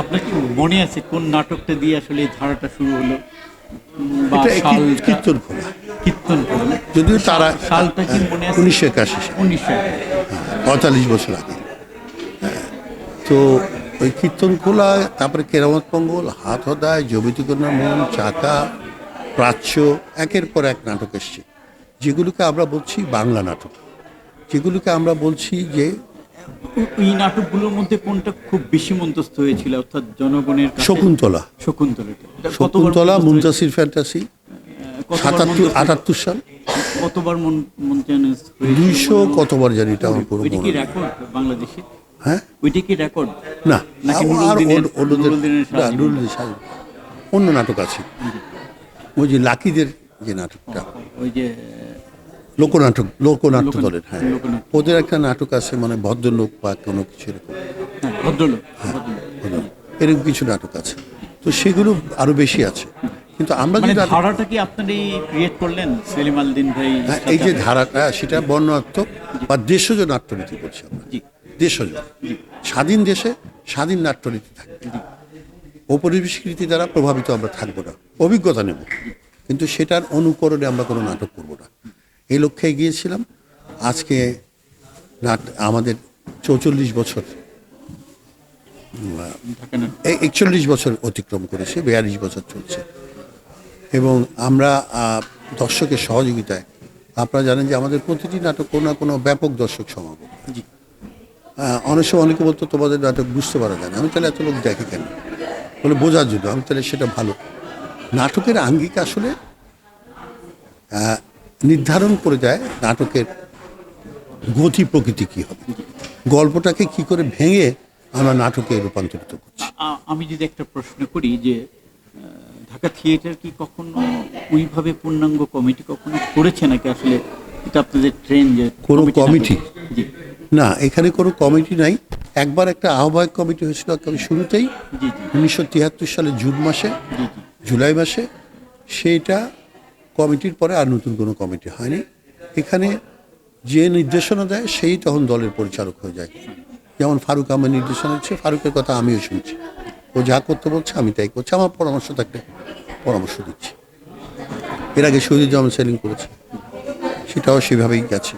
আপনার কি মনে আছে কোন নাটকটা দিয়ে আসলে এই ধারাটা শুরু হলো? কীর্তন খোলা কীর্তন যদিও তারা সালটা কি মনে আছে? উনিশশো একাশি উনিশশো পঁয়তাল্লিশ বছর আগে। হ্যাঁ, তো ওই কীর্তন খোলা তারপরে কেরামত মঙ্গল হাত হদায় জবিতিকরণা মন চাকা প্রাচ্য একের পর এক নাটক এসছে। যেগুলোকে আমরা বলছি বাংলা নাটক। যেগুলোকে আমরা বলছি যে এই নাটকগুলোর মধ্যে কোনটা খুব বেশি মন্তস্থ হয়েছিল? অর্থাৎ জনগণের শকুন্তলা। শকুন্তলা মন্তস্থ মুনতাসির ফ্যান্টাসি। সাতাত্তর আটাত্তর সাল। কতবার? দুইশো কতবার জানি এটা আমার পুরো বাংলাদেশে? হ্যাঁ? ওইটা কি রেকর্ড না আর অন্যদের। অন্য নাটক আছে। ওই যে লাকিদের যে নাটকটা। ওই যে লোকনাটক লোকনাট্য দলের হ্যাঁ। ওদের একটা নাটক আছে মানে ভদ্রলোক বা কোনো কিছু এরকম। হ্যাঁ, ভদ্রলোক। ভদ্রলোক। এরকম কিছু নাটক আছে। তো সেগুলো আরও বেশি আছে। কিন্তু আমরা মানে যে ধারাটা কি আপনারই ক্রিয়েট করলেন? সেলিম আলদিন ভাই হ্যাঁ, এই যে ধারাটা সেটা বর্ণাত্মক বা দেশজ নাট্যনীতি বলছি আমরা। দেশজ স্বাধীন দেশে স্বাধীন নাট্যনীতি থাকবে। ঔপনিবেশিকৃতি দ্বারা প্রভাবিত আমরা থাকব না। অভিজ্ঞতা নেব। কিন্তু সেটার অনুকরণে আমরা কোনো নাটক করব না। এই লক্ষ্যে গিয়েছিলাম আজকে নাট আমাদের চৌচল্লিশ বছর। একচল্লিশ বছর অতিক্রম করেছে বিয়াল্লিশ বছর চলছে। এবং আমরা দর্শকের সহযোগিতায় আপনারা জানেন যে আমাদের প্রতিটি নাটক কোনো না কোনো ব্যাপক দর্শক সমাগম। অনেক সময় অনেকে বলতো তোমাদের নাটক বুঝতে পারা যায় না। আমি তাহলে এত লোক দেখে কেন? বলে বোঝার জন্য। আমি তাহলে সেটা ভালো। নাটকের আঙ্গিক আসলে নির্ধারণ করে দেয় নাটকের গতি প্রকৃতি কী হবে। গল্পটাকে কি করে ভেঙে আমরা নাটকে রূপান্তরিত করছি। আমি যদি একটা প্রশ্ন করি যে ঢাকা থিয়েটার কি কখনো ওইভাবে পূর্ণাঙ্গ কমিটি কখনো করেছে নাকি আসলে এটা আপনাদের ট্রেন যে কোনো কমিটি? না এখানে কোনো কমিটি নাই। একবার একটা আহ্বায়ক কমিটি হয়েছিল একেবারে শুরুতেই উনিশশো তিয়াত্তর সালে জুন মাসে জুলাই মাসে। সেইটা কমিটির পরে আর নতুন কোনো কমিটি হয়নি। এখানে যে নির্দেশনা দেয়, সেই তখন দলের পরিচালক হয়ে যায়। যেমন ফারুক আমার নির্দেশনা দিচ্ছে, ফারুকের কথা আমিও শুনছি। ও যা করতে বলছে, আমি তাই করছি। আমার পরামর্শ থাকলে পরামর্শ দিচ্ছি। এর আগে শহীদুজ্জামান সেলিং করেছে। সেটাও সেভাবেই গেছে।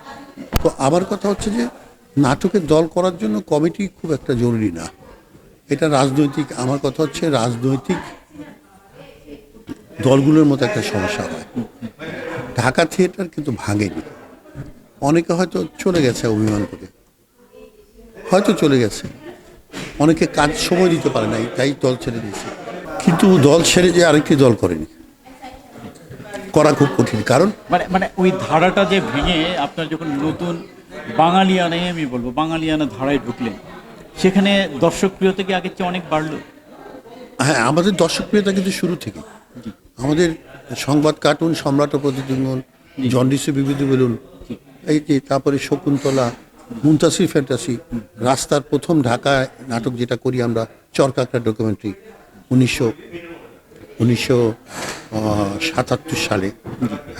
তো আমার কথা হচ্ছে যে, নাটকের দল করার জন্য কমিটি খুব একটা জরুরি না। এটা রাজনৈতিক, আমার কথা হচ্ছে রাজনৈতিক দলগুলোর মতো একটা সমস্যা হয়। ঢাকা থিয়েটার কিন্তু ভাঙেনি। অনেকে হয়তো চলে গেছে অভিমান করে হয়তো চলে গেছে। অনেকে কাজ সময় দিতে পারে নাই তাই দল ছেড়ে দিয়েছে। কিন্তু দল ছেড়ে যে আরেকটি দল করেনি। করা খুব কঠিন। কারণ? মানে মানে ওই ধারাটা যে ভেঙে আপনার যখন নতুন বাঙালিয়ানাই আমি বলব বাঙালিয়ানা ধারায় ঢুকলেন সেখানে দর্শক প্রিয়তা কি আগের চেয়ে অনেক বাড়লো? হ্যাঁ আমাদের দর্শকপ্রিয়তা কিন্তু শুরু থেকে আমাদের সংবাদ কার্টুন সম্রাট ও প্রতিদ্বন্দ্বন জন্ডিসে বিবিধ বলুন এই যে তারপরে শকুন্তলা মুন্তাসির ফ্যান্টাসি রাস্তার প্রথম ঢাকায় নাটক যেটা করি আমরা চরকাকড়া ডকুমেন্টারি উনিশশো উনিশশো সাতাত্তর সালে।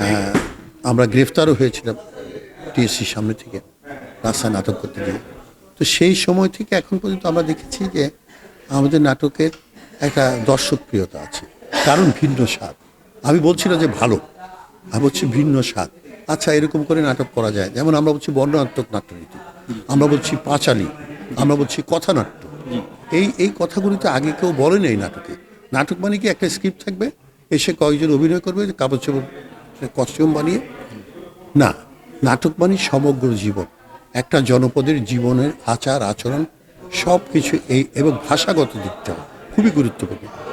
হ্যাঁ, আমরা গ্রেফতারও হয়েছিলাম টিএসসির সামনে থেকে রাস্তায় নাটক করতে গিয়ে। তো সেই সময় থেকে এখন পর্যন্ত আমরা দেখেছি যে আমাদের নাটকের একটা দর্শকপ্রিয়তা আছে। কারণ ভিন্ন স্বাদ। আমি বলছি না যে ভালো। আমি বলছি ভিন্ন স্বাদ। আচ্ছা এরকম করে নাটক করা যায়। যেমন আমরা বলছি বর্ণাত্মক নাট্যনীতি। আমরা বলছি পাঁচালী। আমরা বলছি কথানাট্য। এই এই কথাগুলি তো আগে কেউ বলেন এই নাটকে। নাটক মানে কি একটা স্ক্রিপ্ট থাকবে? এসে কয়েকজন অভিনয় করবে কাপড় চোপড় কস্টিউম বানিয়ে। না, নাটক মানে সমগ্র জীবন। একটা জনপদের জীবনের আচার, আচরণ সব কিছু এই এবং ভাষাগত দিকটা খুবই গুরুত্বপূর্ণ।